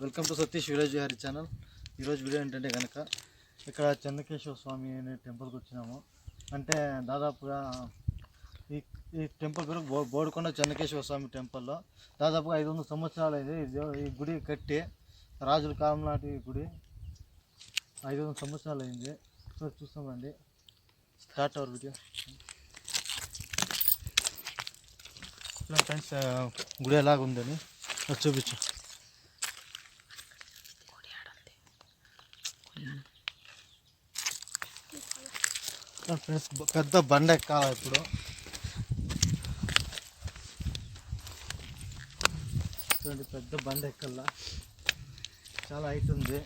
Welcome to Satish village Vihari channel ఈరోజు video ఏంటంటే కనుక ఇక్కడ చంద్రకేశ్వర స్వామి అనే టెంపుల్కి వచ్చినాము. అంటే దాదాపుగా ఈ ఈ టెంపుల్ పేరు బో బోడుకొండ చంద్రకేశ్వర స్వామి టెంపుల్లో దాదాపుగా ఐదు వందల సంవత్సరాలు అయింది. ఈ ఈ గుడి కట్టి రాజుల కాలం నాటి గుడి ఐదు వందల సంవత్సరాలు అయింది. సో చూస్తామండి స్టార్ట్ అవర్ వీడియో ఫ్రెండ్స్ గుడి ఎలాగుందని చూపించు. ఫ్రెండ్స్ పెద్ద బండ ఎక్కాలి ఇప్పుడు? చూడండి పెద్ద బండ ఎక్కల్లా? చాలా హైట్ ఉంది.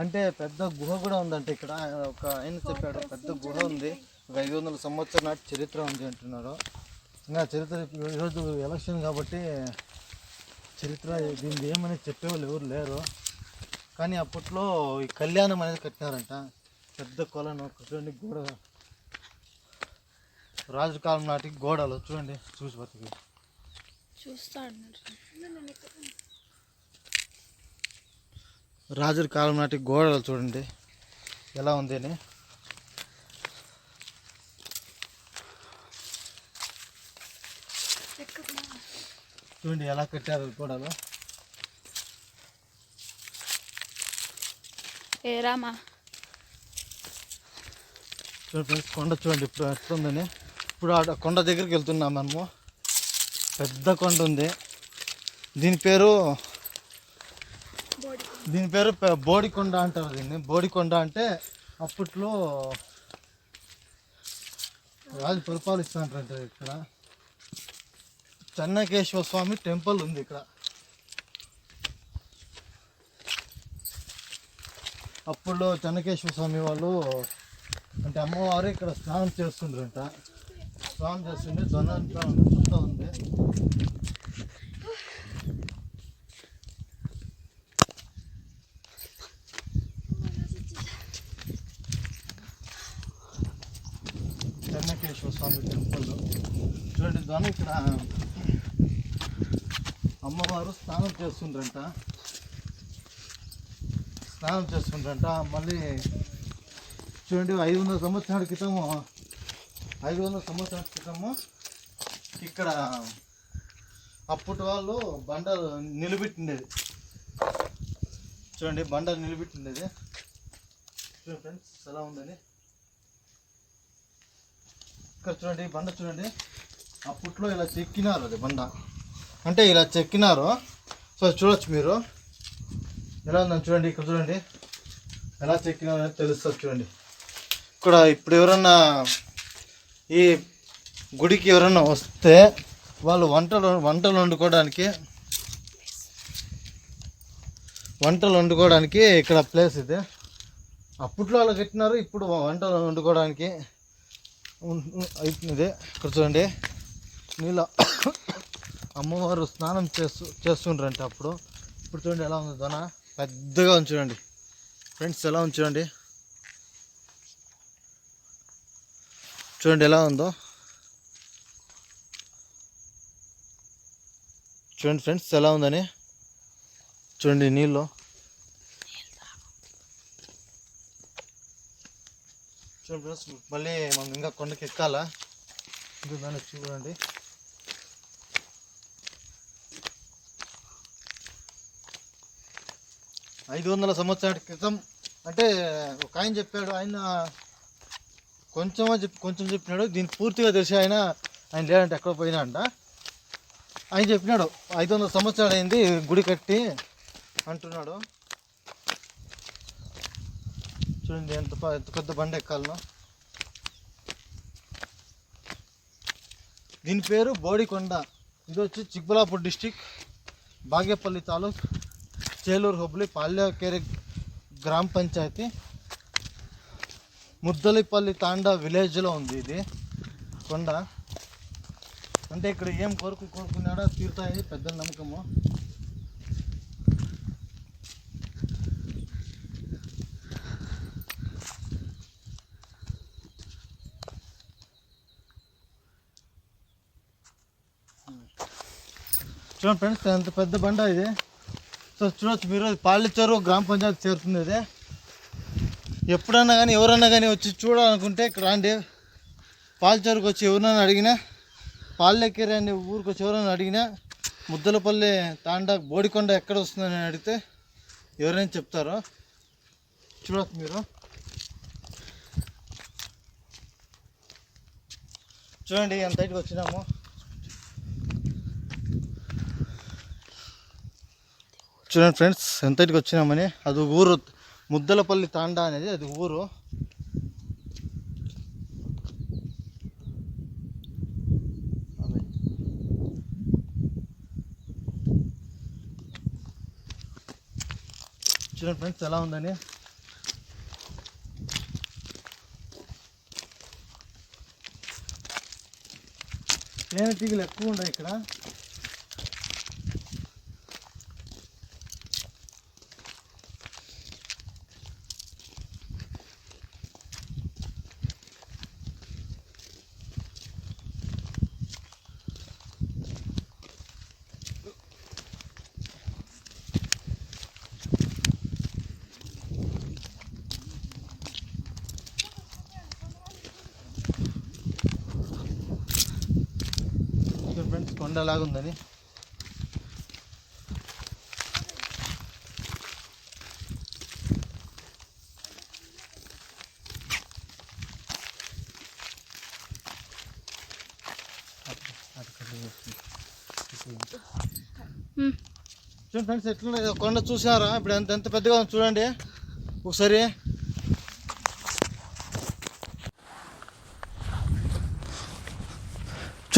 అంటే పెద్ద గుహ కూడా ఉందంటే ఇక్కడ. ఒక ఆయన చెప్పాడు పెద్ద గుహ ఉంది. ఒక ఐదు వందల సంవత్సరం నాటి చరిత్ర ఉంది అంటున్నారు. ఇంకా చరిత్ర ఇప్పుడు ఈరోజు ఎలక్షన్ కాబట్టి చరిత్ర దీన్ని ఏమని చెప్పేవాళ్ళు ఎవరు లేరు. కానీ అప్పట్లో ఈ కళ్యాణం అనేది కట్టినారంట. పెద్ద కొలను చూడండి గోడ. రాజు కాలం నాటి గోడలు చూడండి చూసి బతికి. రాజుల కాలం నాటి గోడలు చూడండి ఎలా ఉంది అని. చూడండి ఎలా కట్టారు గోడలు. ఏ రామా. చూడండి కొండ చూడండి ఇప్పుడు ఎట్లుందని. ఇప్పుడు ఆ కొండ దగ్గరికి వెళ్తున్నాం మనము. పెద్ద కొండ ఉంది. దీని పేరు దీని పేరు బోడికొండ అంటారు దీన్ని. బోడికొండ అంటే అప్పట్లో రాజు పరిపాలిస్తుంటారంట ఇక్కడ. చెన్నకేశ్వర స్వామి టెంపుల్ ఉంది ఇక్కడ. అప్పుడు చెన్నకేశ్వర స్వామి వాళ్ళు అంటే అమ్మవారు ఇక్కడ స్నానం చేస్తుండ్రంట. స్నానం చేస్తుండే జొన్న అంతా ఉంది చుట్టూ ఉంది. చెన్నకేశ్వర స్వామి టెంపుల్. చూడండి దాని ఇక్కడ అమ్మవారు స్నానం చేస్తుండ్రంట. స్నానం చేసుకుంటారంట. మళ్ళీ చూడండి ఐదు వందల సంవత్సరాల క్రితము ఐదు వందల సంవత్సరాల క్రితము ఇక్కడ అప్పటి వాళ్ళు బండ నిలబెట్టిండేది. చూడండి బండ నిలబెట్టిండేది. చూడండి ఫ్రెండ్స్ ఎలా ఉందని. ఇక్కడ చూడండి బండ చూడండి. అప్పట్లో ఇలా చెక్కినారు అది బండ. అంటే ఇలా చెక్కినారు. సో చూడొచ్చు మీరు. ఎలా ఉందని చూడండి ఇక్కడ చూడండి. ఎలా చెక్కినా అనేది తెలుస్తుంది చూడండి. ఇక్కడ ఇప్పుడు ఎవరన్నా ఈ గుడికి ఎవరన్నా వస్తే వాళ్ళు వంటలు వంటలు వండుకోవడానికి వంటలు వండుకోవడానికి ఇక్కడ ప్లేస్ ఇది. అప్పట్లో అలా కట్టినారు ఇప్పుడు వంటలు వండుకోవడానికి ఉం- అవుతుంది ఇక్కడ చూడండి. నీళ్ళ అమ్మవారు స్నానం చేస్తూ చేస్తుండ్రంటే అప్పుడు. ఇప్పుడు చూడండి ఎలా ఉంది దొన పెద్దగా ఉంది చూడండి ఫ్రెండ్స్ ఎలా ఉంది చూడండి చూడండి ఎలా ఉందో. చూడండి ఫ్రెండ్స్ ఎలా ఉందని. చూడండి నీళ్ళు. చూడండి ఫ్రెండ్స్ మళ్ళీ మనం ఇంకా కొండకి ఎక్కాలా? ఇది దాన్ని చూడండి. ఐదు వందల సంవత్సరాల క్రితం అంటే ఒక ఆయన చెప్పాడు ఆయన కొంచెమో చెప్పి కొంచెం చెప్పినాడు దీన్ని పూర్తిగా తెలిసి ఆయన ఆయన లేదంటే ఎక్కడ పోయినా అంట ఆయన చెప్పినాడు ఐదు వందల సంవత్సరాలు అయింది గుడి కట్టి అంటున్నాడు. చూడండి ఎంత ఎంత పెద్ద బండి ఎక్కాలను. దీని పేరు బోడికొండ. ఇది వచ్చి చిక్బలాపూర్ డిస్టిక్ బాగేపల్లి తాలూక్. చేలూరు హుబ్లీ పాల్యకేరి గ్రామ పంచాయతీ. ముద్దలిపల్లి తాండా విలేజ్లో ఉంది ఇది. కొండ. అంటే ఇక్కడ ఏం కోరుకు కోరుకున్నాడో? తీరుతాయి. పెద్ద నమ్మకము. చూడండి ఫ్రెండ్స్ ఎంత పెద్ద బండ ఇది. సో చూడొచ్చు మీరు. ఇది పాలిచ్చారు గ్రామ పంచాయతీ చేరుతుంది అదే ఎప్పుడన్నా కానీ ఎవరన్నా కానీ వచ్చి చూడాలనుకుంటే ఇక్కడ రండి. పాలచెరుకు వచ్చి ఎవరన్నా అడిగినా పాలెక్కేరి అనే ఊరికి వచ్చి ఎవరైనా అడిగినా ముద్దలపల్లి తాండా బోడికొండ ఎక్కడ వస్తుందని అడిగితే ఎవరైనా చెప్తారో. చూడొచ్చు మీరు. చూడండి ఎంత వచ్చినాము. చూడండి ఫ్రెండ్స్ ఎంతటికి వచ్చినామని. అది ఊరు ముద్దలపల్లి తాండా అనేది అది ఊరు. చూడండి ఫ్రెండ్స్ ఎలా ఉందని. తేనెటీగలు ఎక్కువ ఉన్నాయి ఇక్కడ. చూడండి ఫ్రెండ్స్ కొండ లాగా ఉందని. చూడండి ఫ్రెండ్స్ ఎట్లా కొండ చూసారా ఇప్పుడు ఎంత ఎంత పెద్దగా ఉంది చూడండి. ఒకసారి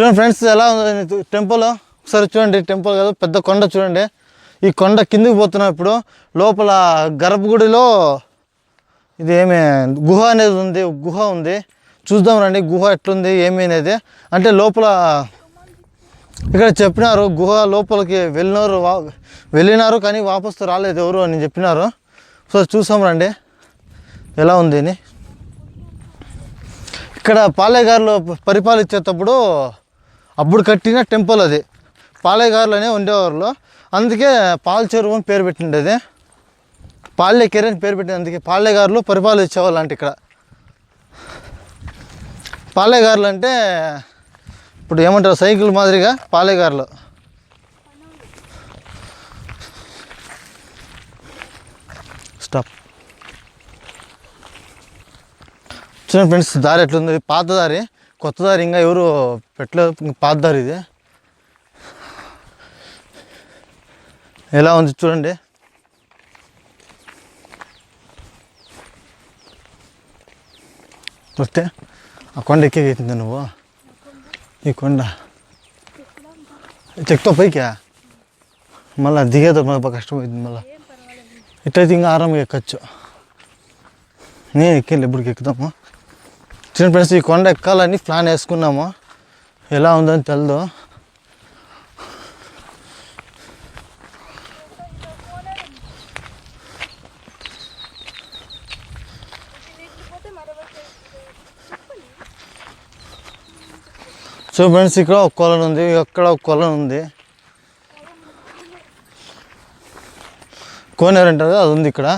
చూడండి ఫ్రెండ్స్ ఎలా ఉంది టెంపుల్. ఒకసారి చూడండి టెంపుల్ కదా పెద్ద కొండ చూడండి. ఈ కొండ కిందికి పోతున్నాం ఇప్పుడు. లోపల గర్భగుడిలో ఇది ఏమి గుహ అనేది ఉంది గుహ ఉంది. చూద్దాం రండి గుహ ఎట్లుంది ఏమి అనేది. అంటే లోపల ఇక్కడ చెప్పినారు గుహ లోపలికి వెళ్ళినారు వా వెళ్ళినారు కానీ వాపసు రాలేదు ఎవరు అని చెప్పినారు. సో చూసాం రండి ఎలా ఉంది అని ఇక్కడ పాలేగారులో పరిపాలించేటప్పుడు అప్పుడు కట్టిన టెంపుల్ అది. పాలేగారులోనే ఉండేవాళ్ళు ఉండేవారు అందుకే పాల చెరువు అని పేరు పెట్టిండేది. పాలేకెరి అని పేరు పెట్టింది. అందుకే పాలేగారులు పరిపాలించేవాళ్ళు అంటే ఇక్కడ. పాలేగారులు అంటే ఇప్పుడు ఏమంటారు? సైకిల్ మాదిరిగా పాలేగారులు స్టాప్. చూడండి ఫ్రెండ్స్ దారి ఎట్లుంది? పాత దారి. కొత్త దారి ఇంకా ఎవరు పెట్టలేదు పాత దారి ఇది. ఎలా ఉంది చూడండి. వస్తే ఆ కొండ ఎక్కేసింది నువ్వు. ఈ కొండ. చెక్తో పైకా? మళ్ళీ దిగేదో మళ్ళీ అవుతుంది మళ్ళీ. ఇట్లయితే ఇంకా ఆరాంగా ఎక్కచ్చు. నేను ఎక్కేళ్ళు ఎప్పటికి ఎక్కుదాము? చిన్న ఫ్రెండ్స్ ఈ కొండ ఎక్కాలని ప్లాన్ వేసుకున్నాము. ఎలా ఉందని తెలదు. సో ఫ్రెండ్స్ ఇక్కడ ఒక కొలను ఉంది అక్కడ ఒక కొలను ఉంది. కోనేరు అంటారు అది ఉంది ఇక్కడ.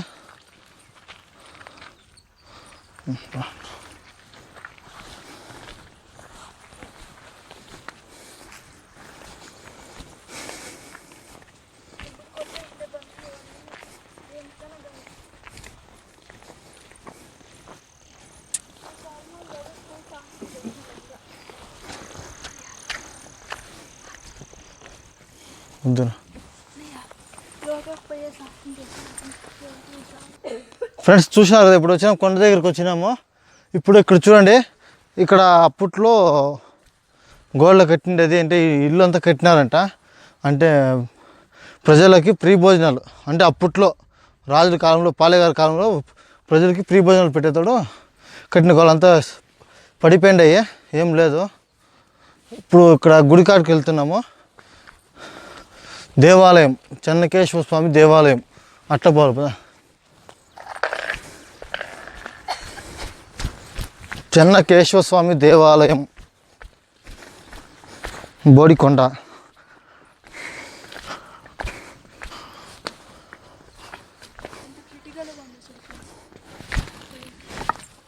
వద్దు ఫ్రెండ్స్ చూసినారు కదా ఇప్పుడు వచ్చినాం కొండ దగ్గరికి వచ్చినాము. ఇప్పుడు ఇక్కడ చూడండి ఇక్కడ అప్పట్లో గోళ్ళ కట్టిండేది అంటే ఇల్లు అంతా కట్టినారంట. అంటే ప్రజలకి ప్రీ భోజనాలు అంటే అప్పట్లో రాజుల కాలంలో పాలేగారి కాలంలో ప్రజలకి ప్రీ భోజనాలు పెట్టేతాడు కట్టిన గోళ్ళంతా పడిపోయిండయ్యే ఏం లేదు. ఇప్పుడు ఇక్కడ గుడికాడికి వెళ్తున్నాము. దేవాలయం చెన్నకేశ్వర స్వామి దేవాలయం. అట్లా పోవాలి చెన్నకేశ్వర స్వామి దేవాలయం. బోడికొండ.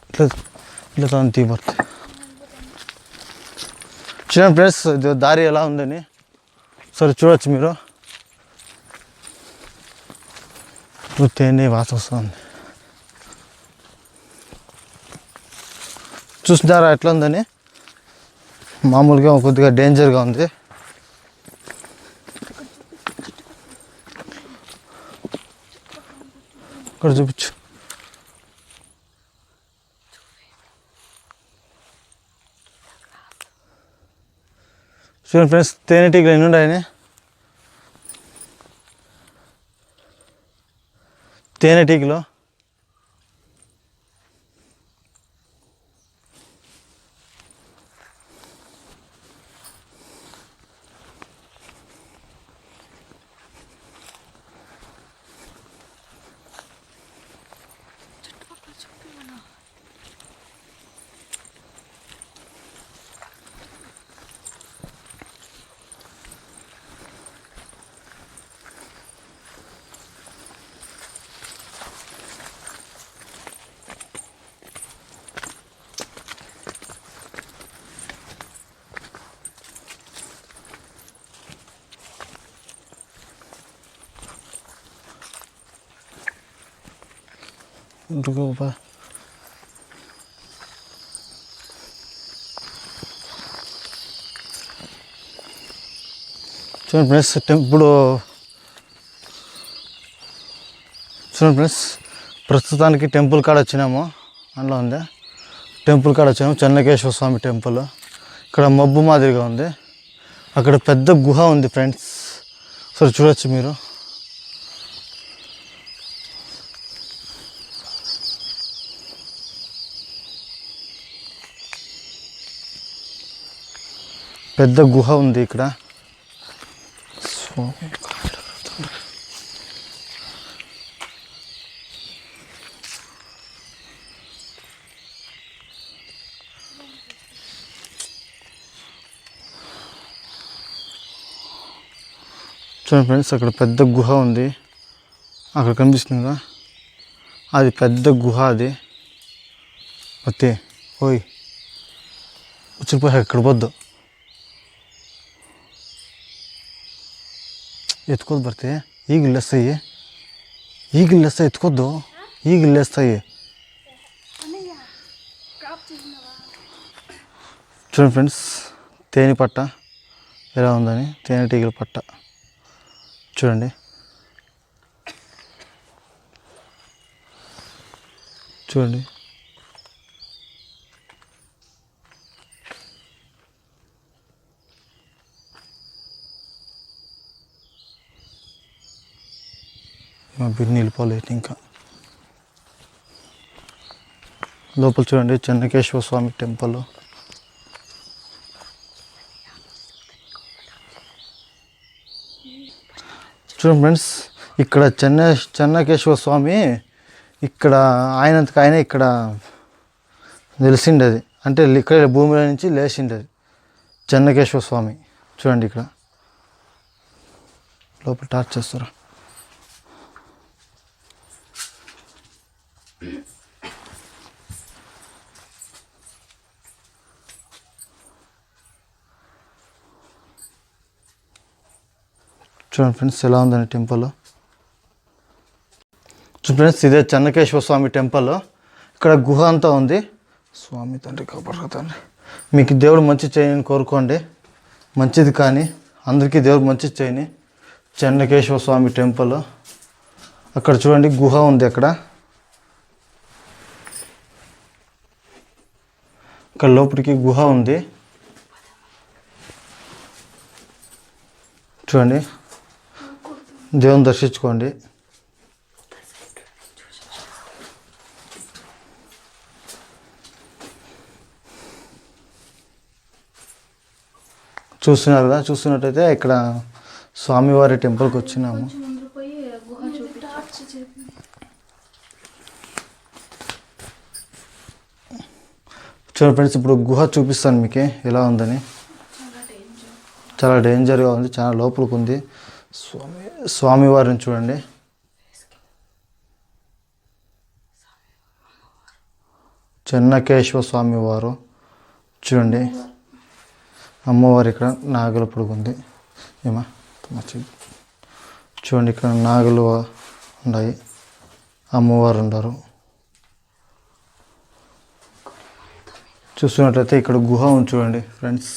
ఇట్లా ఇట్లా ప్లేస్ ఫ్రెండ్స్ దారి ఎలా ఉందని. సరే చూడొచ్చు మీరు. ఇప్పుడు తేనె వాసన వస్తుంది చూసినారా ఎట్లా ఉందని మామూలుగా కొద్దిగా డేంజర్గా ఉంది ఇక్కడ చూపించు చూడండి ఫ్రెండ్స్ తేనెటీగలు ఎన్ని ఉన్నాయని తేనెటీగలు другого చూడండి ఫ్రెండ్స్ ఇప్పుడు చూడండి ఫ్రెండ్స్ ప్రస్తుతానికి టెంపుల్ కాడ వచ్చినాము. అందులో ఉంది. టెంపుల్ కాడ వచ్చాము చెన్నకేశ్వర స్వామి టెంపుల్. ఇక్కడ మబ్బు మాదిరిగా ఉంది. అక్కడ పెద్ద గుహ ఉంది ఫ్రెండ్స్. సరే చూడొచ్చు మీరు. పెద్ద గుహ ఉంది ఇక్కడ. చూడండి ఫ్రెండ్స్ అక్కడ పెద్ద గుహ ఉంది. అక్కడ కనిపిస్తుంది కదా? అది పెద్ద గుహ అది. ఓకే ఓయ్. వచ్చిపోయి ఇక్కడ పోద్దు? ಎತ್ಕೊಂಡು ಬರ್ತೀವಿ ಈಗ ಲೆಸ್ ಇಲ್ಲಸ್ತಯಿ ಈಗ ಲೆಸ್ ಎತ್ಕೊದ್ದು ಈಗ ಲೆಸ್ ಇಲ್ಲಸ್ತಯಿ చూడండి ఫ్రెండ్స్ తేనె పట్ట ఎలా ఉందని తేనెటీగల పట్ట చూడండి చూడండి మా బిన్ని ఇంకా. లోపల చూడండి చెన్నకేశ్వర స్వామి టెంపుల్. చూడండి ఫ్రెండ్స్ ఇక్కడ చెన్న చెన్నకేశ్వర స్వామి ఇక్కడ ఆయనంతకు ఆయన ఇక్కడ తెలిసిండేది అంటే ఇక్కడ భూమిలో నుంచి లేచిండేది చెన్నకేశ్వర స్వామి. చూడండి ఇక్కడ. లోపల టార్చ్ చేస్తారు? చూడండి ఫ్రెండ్స్ ఎలా ఉందండి టెంపుల్? చూడండి ఫ్రెండ్స్ ఇదే చెన్నకేశ్వర స్వామి టెంపుల్. ఇక్కడ గుహ అంతా ఉంది. స్వామి తండ్రి కాపాడు తండ్రి మీకు దేవుడు మంచి చేయని కోరుకోండి. మంచిది కానీ అందరికీ దేవుడు మంచి చేయని చెన్నకేశ్వర స్వామి టెంపుల్. అక్కడ చూడండి గుహ ఉంది అక్కడ. ఇక్కడ లోపలికి గుహ ఉంది. చూడండి. దేవుని దర్శించుకోండి. చూస్తున్నారు కదా? చూస్తున్నట్టయితే ఇక్కడ స్వామివారి టెంపుల్కి వచ్చినాము. చూడండి ఫ్రెండ్స్ ఇప్పుడు గుహ చూపిస్తాను మీకు. ఎలా ఉందని? చాలా డేంజర్గా ఉంది చాలా లోపలికి ఉంది. స్వామి స్వామివారిని చూడండి. చెన్నకేశ్వర స్వామివారు చూడండి. అమ్మవారు ఇక్కడ నాగలు పొడుగు ఏమా? చూడండి ఇక్కడ నాగలు ఉన్నాయి. అమ్మవారు ఉన్నారు. చూస్తున్నట్లయితే ఇక్కడ గుహ ఉంది చూడండి ఫ్రెండ్స్.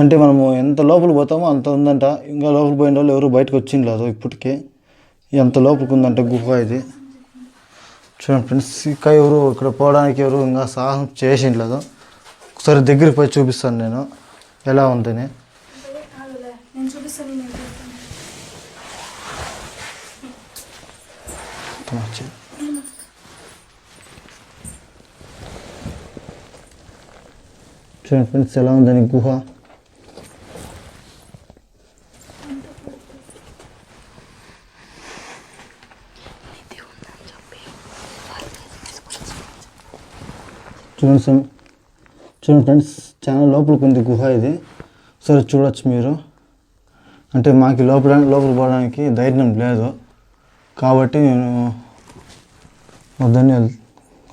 అంటే మనము ఎంత లోపల పోతామో అంత ఉందంట. ఇంకా లోపల పోయిన వాళ్ళు ఎవరు బయటకు వచ్చిండలేదు ఇప్పటికే. ఎంత లోపలికి ఉందంటే గుహ ఇది. చూడండి ఫ్రెండ్స్ ఇంకా ఎవరు ఇక్కడ పోవడానికి ఎవరు ఇంకా సాహసం చేసిండలేదు ఒకసారి దగ్గరికి పోయి చూపిస్తాను నేను ఎలా ఉందని నేను చూపిస్తాను నేను మంచి చూడండి ఫ్రెండ్స్ ఎలా ఉందని గుహ చూడండి సార్ చూడండి ఫ్రెండ్స్ చాలా లోపలికి ఉంది గుహ ఇది. సరే చూడొచ్చు మీరు. అంటే మాకు లోపల లోపలికి పోవడానికి ధైర్యం లేదు. కాబట్టి నేను వద్దని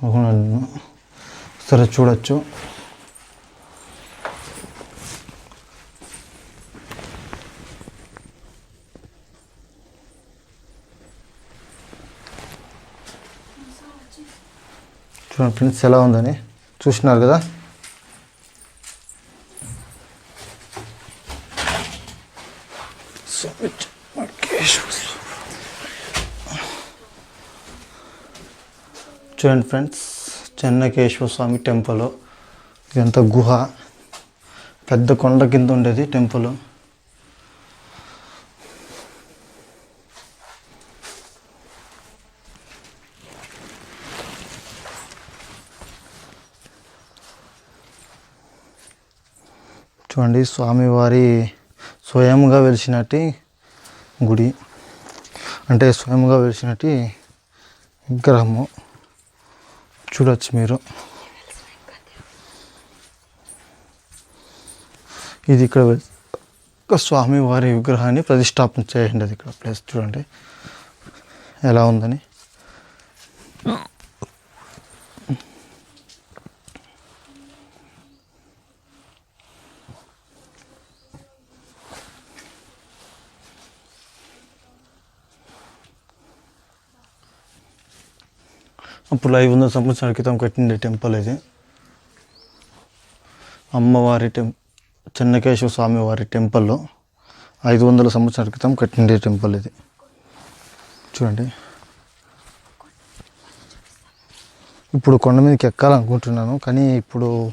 కాకుండా సరే చూడొచ్చు. చూడండి ఫ్రెండ్స్ ఎలా ఉందని. చూసినారు కదా? చూడండి ఫ్రెండ్స్ చెన్నకేశ్వర స్వామి టెంపుల్. ఇదంతా గుహ. పెద్ద కొండ కింద ఉండేది టెంపుల్. చూడండి స్వామివారి స్వయంగా వెలిసినట్టు గుడి. అంటే స్వయంగా వెలిసినట్టు విగ్రహము. చూడవచ్చు మీరు. ఇది ఇక్కడ ఒక స్వామివారి విగ్రహాన్ని ప్రతిష్టాపన చేయండి అది ఇక్కడ ప్లేస్ చూడండి. ఎలా ఉందని. అప్పుడు ఐదు వందల సంవత్సరాల క్రితం కట్టిండే టెంపుల్ ఇది. అమ్మవారి టెం చెన్నకేశ్వర స్వామి వారి టెంపుల్. ఐదు వందల సంవత్సరాల క్రితం కట్టిండే టెంపుల్ ఇది. చూడండి. ఇప్పుడు కొండ మీదకి ఎక్కాలనుకుంటున్నాను కానీ ఇప్పుడు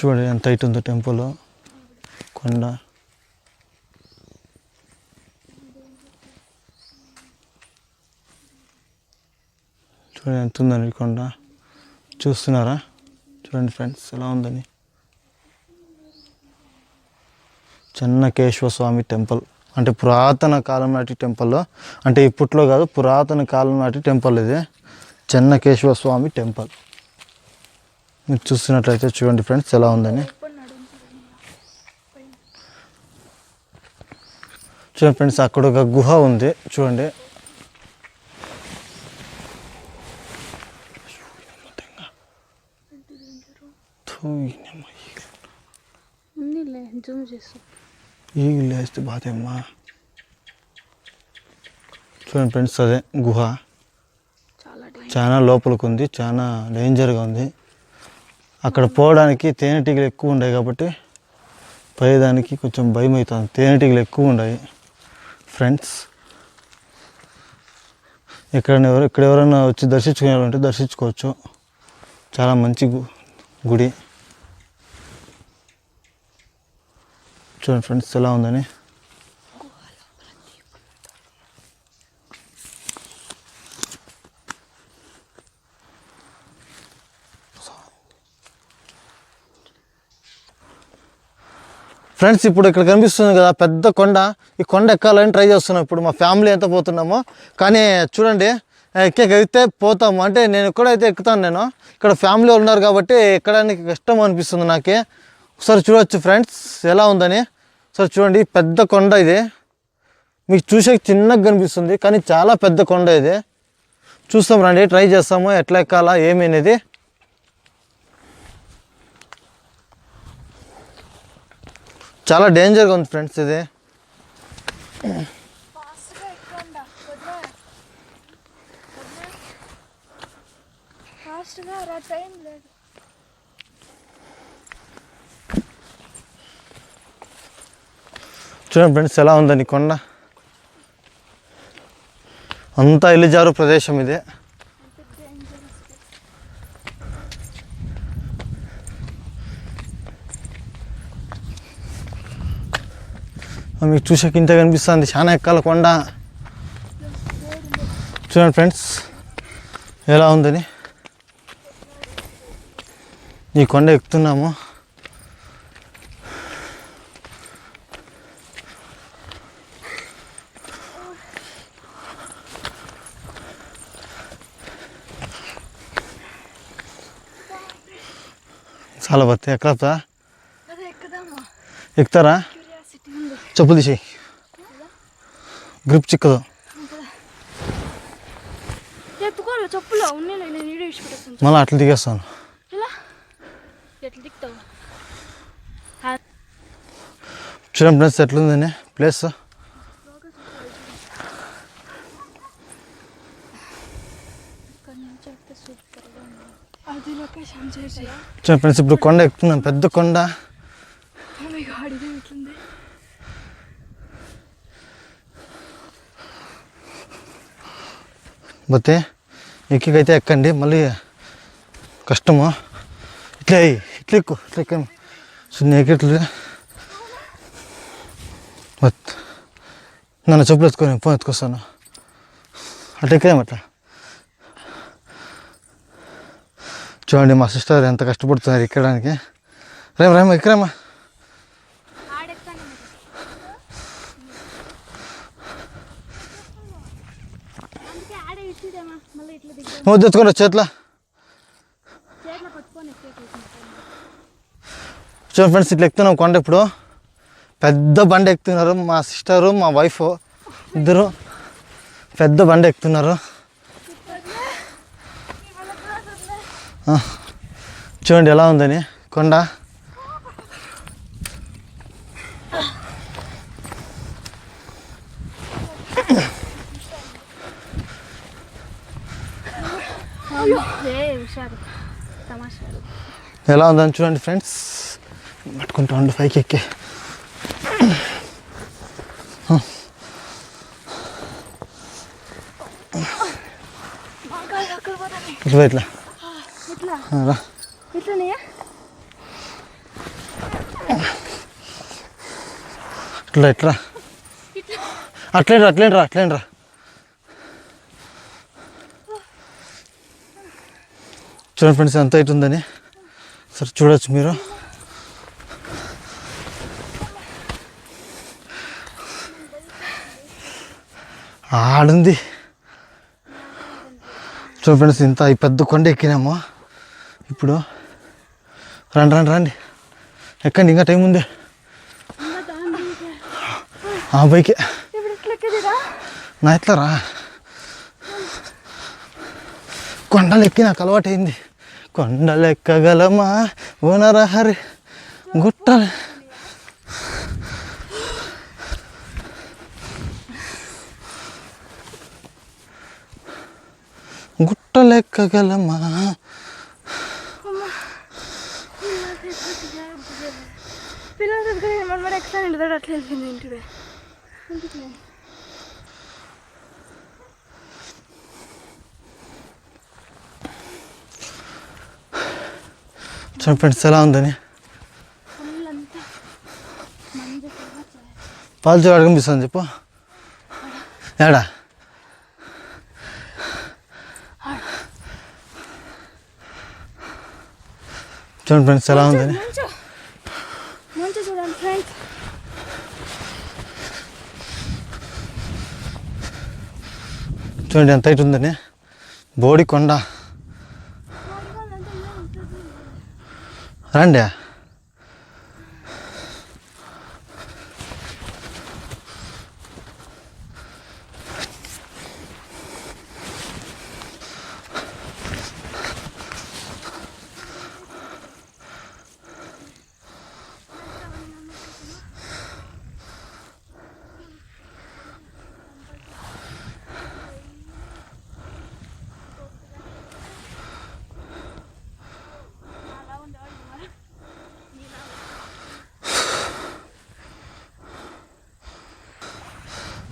చూడండి ఎంత హైట్ ఉందో టెంపుల్. కొండ చూడండి ఎంత ఉందని కొండ చూస్తున్నారా? చూడండి ఫ్రెండ్స్ ఎలా ఉందని. చెన్నకేశ్వర స్వామి టెంపుల్. అంటే పురాతన కాలం నాటి టెంపుల్లో అంటే ఇప్పట్లో కాదు పురాతన కాలం నాటి టెంపుల్ ఇది. చెన్నకేశ్వర స్వామి టెంపుల్. మీరు చూస్తున్నట్లయితే చూడండి ఫ్రెండ్స్ ఎలా ఉందని. చూడండి ఫ్రెండ్స్ అక్కడ ఒక గుహ ఉంది. చూడండి. ఈగలు లేస్తే బాధేమ్మా. చూడండి ఫ్రెండ్స్ అదే గుహ. చాలా చాలా లోపలికి ఉంది చాలా డేంజర్గా ఉంది. అక్కడ పోవడానికి తేనెటీగలు ఎక్కువ ఉన్నాయి కాబట్టి పోయేదానికి కొంచెం భయం అవుతుంది తేనెటీగలు ఎక్కువ ఉన్నాయి. ఫ్రెండ్స్. ఇక్కడ ఎవరు ఇక్కడ ఎవరైనా వచ్చి దర్శించుకునే దర్శించుకోవచ్చు. చాలా మంచి గు- గుడి. చూడండి ఫ్రెండ్స్ ఎలా ఉందని. ఫ్రెండ్స్ ఇప్పుడు ఇక్కడ కనిపిస్తుంది కదా పెద్ద కొండ. ఈ కొండ ఎక్కాలని ట్రై చేస్తున్నాం. ఇప్పుడు మా ఫ్యామిలీ ఎంత పోతున్నామో. కానీ చూడండి ఎక్కేకైతే పోతాము. అంటే నేను ఎక్కడైతే ఎక్కుతాను నేను. ఇక్కడ ఫ్యామిలీ ఉన్నారు కాబట్టి ఎక్కడానికి కష్టం అనిపిస్తుంది నాకే. ఒకసారి చూడవచ్చు ఫ్రెండ్స్ ఎలా ఉందని. ఒకసారి చూడండి పెద్ద కొండ ఇది. మీకు చూసే చిన్నగా కనిపిస్తుంది కానీ చాలా పెద్ద కొండ ఇది. చూస్తాం రండి ట్రై చేస్తాము ఎట్లా ఎక్కాలా ఏమి అనేది. చాలా డేంజర్గా ఉంది ఫ్రెండ్స్ ఇది. చూడండి ఫ్రెండ్స్ ఎలా ఉందని కొండ. అంతా ఇల్లుజారు ప్రదేశం ఇది. మీకు చూసాక ఇంత కనిపిస్తుంది. చాలా ఎక్కాల కొండ. చూడండి ఫ్రెండ్స్ ఎలా ఉందని. ఈ కొండ ఎక్కుతున్నాము. చాలా బತ್ತೆ ఎక్కడా ఎక్కుతారా? చెప్పులు తీసేయి గ్రిప్ చిక్కదు. మళ్ళీ అట్లా దిగేస్తాను. చూడండి ఫ్రెండ్స్ ఎట్లుందని. ప్లేస్. చూడండి ఫ్రెండ్స్ ఇప్పుడు కొండ ఎక్కుతున్నాను పెద్ద కొండ మీ గాడి ఇది ఇట్లుంది పోతే ఎక్కికైతే ఎక్కండి మళ్ళీ కష్టము. ఇట్లా ఇట్లా ఎక్కు ఇట్లా ఎక్కండి సున్ని ఎక్కిట్లు నన్ను చెప్పులు ఎత్తుకొని ఫోన్ ఎత్తుకొస్తాను. అట్లా ఎక్కేం అట్లా. చూడండి మా సిస్టర్ ఎంత కష్టపడుతున్నారు ఎక్కడానికి. రేమ రేమ ఎక్కరామా మళ్ళీ చేతిలో చూడండి ఫ్రెండ్స్ ఇట్లా ఎక్కుతున్నాం కొండ ఇప్పుడు. పెద్ద బండి ఎక్కుతున్నారు. మా సిస్టరు మా వైఫ్ ఇద్దరు పెద్ద బండి ఎక్కుతున్నారు. చూడండి ఎలా ఉందని. కొండ. ఎలా ఉందని చూడండి ఫ్రెండ్స్. పట్టుకుంటా ఉండు పైకి ఎక్కి. ఇట్లా ఇట్లా. ఇట్లా? రా. ఇట్లా ఇట్లా. అట్లే రా అట్లే రా అట్లే రా చూడండి ఫ్రెండ్స్ ఎంత ఉందని. సరే చూడొచ్చు మీరు. ఆడుంది. చూడండి ఫ్రెండ్స్ ఇంత ఈ పెద్ద కొండ ఎక్కినాము. ఇప్పుడు రండి రండి రండి. ఎక్కండి ఇంకా టైం ఉంది. ఆ బైకే నా ఎట్లా రా? కొండలు ఎక్కి నాకు అలవాటైంది. కొండలు ఎక్కగలమా ఓనరహరి గుట్టలు. గుట్టలెక్కగలమా? పిల్లలు అట్లా వెళ్ళింది ఇంటికి చూడండి ఫ్రెండ్స్ ఎలా ఉందని? పాలు చూడ కనిపిస్తుంది చెప్పు. ఏడా? చూడండి ఫ్రెండ్స్ ఎలా ఉందని? చూడండి ఎంత హైట్ ఉందని. బోడికొండ రండి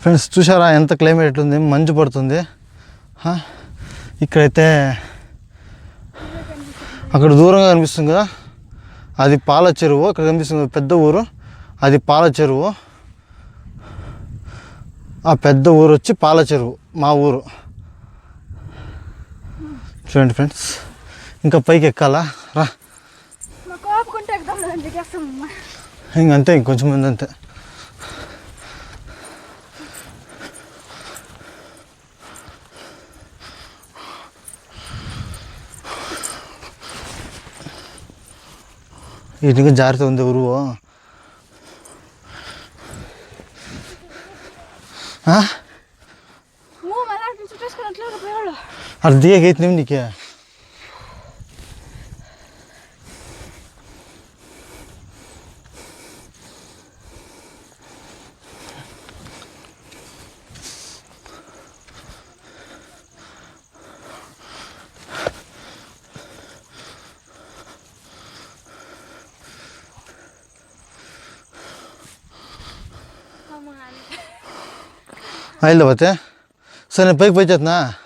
ఫ్రెండ్స్ చూసారా ఎంత క్లైమేట్ ఉంది? మంచు పడుతుంది? ఇక్కడైతే అక్కడ దూరంగా కనిపిస్తుంది కదా? అది పాల చెరువు. అక్కడ కనిపిస్తుంది పెద్ద ఊరు. అది పాల చెరువు. ఆ పెద్ద ఊరు వచ్చి పాల చెరువు. మా ఊరు. చూడండి ఫ్రెండ్స్ ఇంకా పైకి ఎక్కాలా? రా. ఇంకంతే ఇంకొంచెం మంది అంతే. వీటికి జాగ్రత్త ఉంది ఉరువు ఆ? ఓ మళ్ళీ అటు చుట్టేసుకుని అట్లా పోయాడు అది దిగకైతే నీకే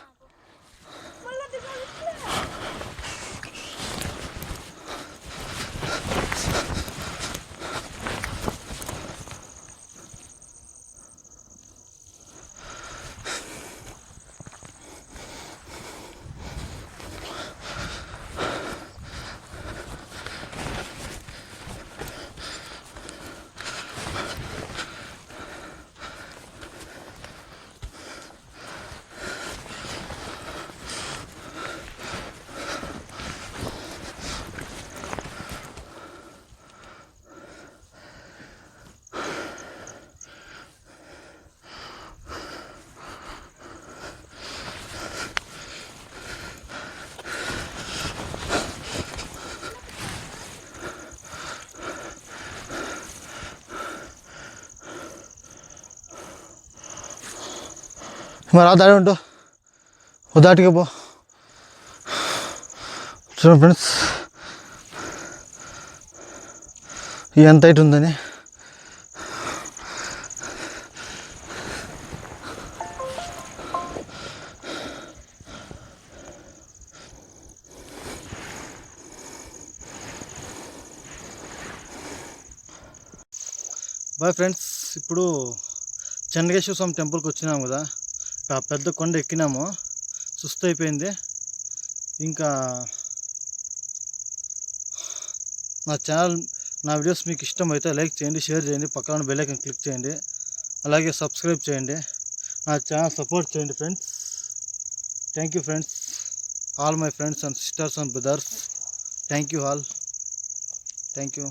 మరి ఆ దాడి ఉంటూ ఓ దాటిగా పో. చూడండి ఫ్రెండ్స్. ఎంత హైట్ ఉందని. బాయ్ ఫ్రెండ్స్ ఇప్పుడు చెన్నకేశ్వర స్వామి టెంపుల్కి వచ్చినాం కదా. పెద్ద కొండ ఎక్కినాము. సుస్థ అయిపోయింది. ఇంకా నా ఛానల్ నా వీడియోస్ మీకు ఇష్టం అయితే లైక్ చేయండి షేర్ చేయండి పక్కన బెల్లైకన్ క్లిక్ చేయండి. అలాగే సబ్స్క్రైబ్ చేయండి. నా ఛానల్ సపోర్ట్ చేయండి friends. Thank you friends all my friends and sisters and brothers thank you all thank you